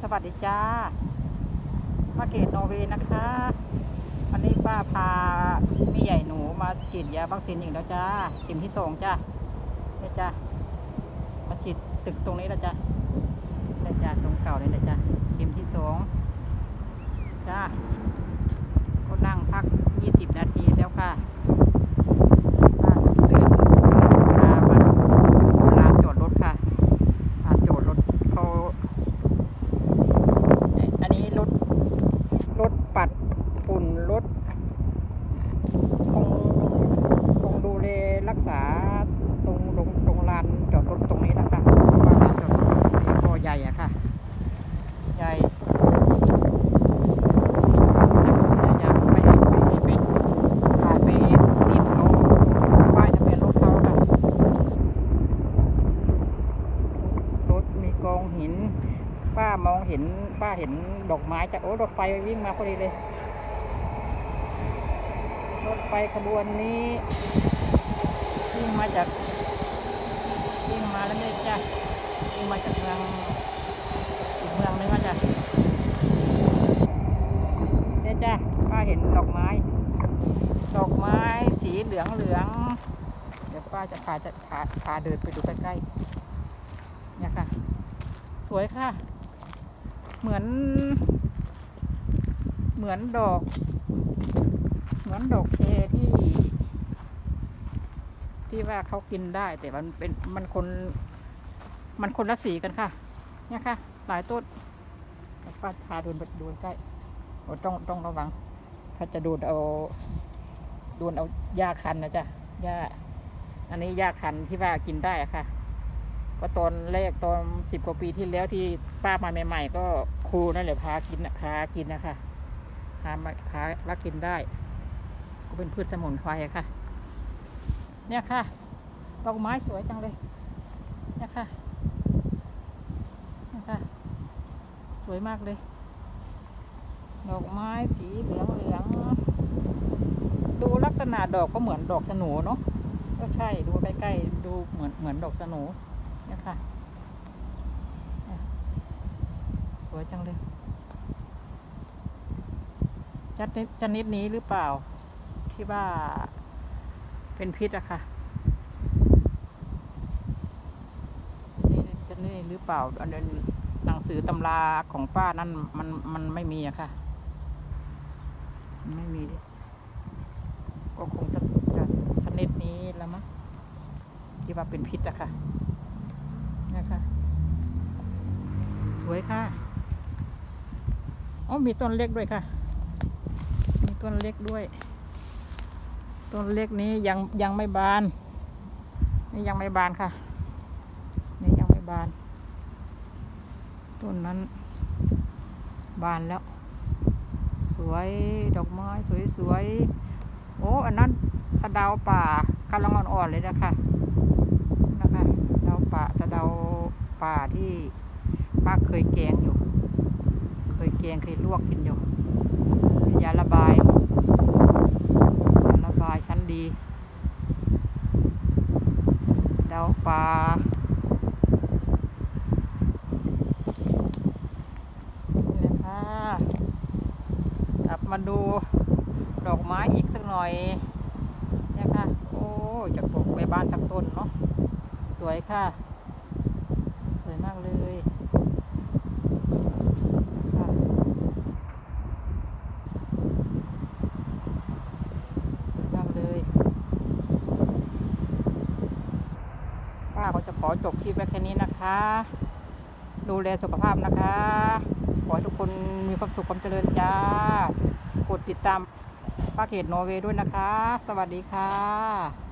สวัสดีจ้า มาเกตนอร์เวย์นะคะ วันนี้ป้าพาพี่ใหญ่หนูมาฉีดยาวัคซีนอีกแล้วจ้าเข็มที่สองจ้าเดี๋ยจ้ามาฉีดตึกตรงนี้แล้วจ้าเดี๋ยจ้าตรงเก่าเลยนะจ้าเข็มที่สองจ้าก็นั่งพัก 20 นาทีแล้วค่ะป้าเดินพามาลานจอดรถค่ะลานจอดรถเขา อันนี้รถรถ ปัดฝุ่นรถคงคงดูแลรักษาตรงตรงตรงลานจอดรถตรงนี้นะคะว่าลานจอดรถตรงนี้ก็ใหญ่อะค่ะ ใหญ่จะไม่ให้ไม่ให้เป็นถ่ายไปติดเขาป้ายทะเบียนรถเขาค่ะรถมีกองหิน ป้ามองเห็นป้าเห็นดอกไม้จากโอ้รถไฟวิ่งมาพอดีเลย รถไฟขบวนนี้วิ่งมาจากวิ่งมาแล้วนี่จ้ะวิ่งมาจากเมืองอีกเมืองนึงมาจ้ะเนี่ยจ้ะป้าเห็นดอกไม้ ดอกไม้สีเหลืองเหลืองเดี๋ยวป้าจะพาจะพาพาเดินไปดูใกล้ๆเนี่ยค่ะ สวยค่ะ เหมือน เหมือนดอก เหมือนดอกเคที่ ที่ว่าเขากินได้แต่มันเป็นมันคน มันคนละสีกันค่ะ เนี่ยค่ะ หลายต้นป้าพาดูไปดูใกล้โอ้ต้องต้องระวัง ถ้าจะดูดเอาดูดเอาหญ้าคันนะจ๊ะหญ้าอันนี้หญ้าคันที่ว่ากินได้อะค่ะ ก็ตอนแรกตอนสิบกว่าปีที่แล้วที่ป้ามาใหม่ ๆ ก็ครูนั่นแหละพากินพากินนะคะพามาพาลักกินได้ ก็เป็นพืชสมุนไพรค่ะ เนี่ยค่ะดอกไม้สวยจังเลยเนี่ยค่ะเนี่ยค่ะ สวยมากเลยดอกไม้สีเหลืองเหลืองดูลักษณะดอกก็เหมือนดอกสนูเนาะก็ใช่ดูใกล้ๆดูเหมือนเหมือนดอกสนู นี่ค่ะสวยจังเลยชนิดชนิดนี้หรือเปล่า ที่ว่าเป็นพิษอะค่ะชนิดชนิดนี้หรือเปล่าอันนั้นหนังสือตำราของป้านั่นมันมันไม่มีอะค่ะ ไม่มี ก็คงจะจะชนิดนี้แล้วมั้งที่ว่าเป็นพิษอะค่ะ นะคะ สวยค่ะอ๋อมีต้นเล็กด้วยค่ะ มีต้นเล็กด้วย ต้นเล็กนี้ยังยังไม่บาน นี่ยังไม่บานค่ะ นี่ยังไม่บาน ต้นนั้นบานแล้ว สวยดอกไม้สวยๆ โอ้ อันนั้นสะดาวป่ากำลังอ่อนๆเลยนะคะสะเดาวป่าสะเดาว ป่าที่ป้าเคยแกงอยู่ เคยแกงเคยลวกกินอยู่ยาระบายยาระบายชั้นดีเดาป่านี่แหละค่ะกลับมาดูดอกไม้อีกสักหน่อยเนี่ยค่ะ โอ้จะปลูกใบบ้านสักต้นเนาะ สวยค่ะ วยมากเลยมากเลยป้าก็จะขอจบคลิปไว้แค่นี้นะคะ ดูแลสุขภาพนะคะ ขอให้ทุกคนมีความสุขความเจริญจ้า กดติดตามป้าเขตโนเวย์ด้วยนะคะ สวัสดีค่ะ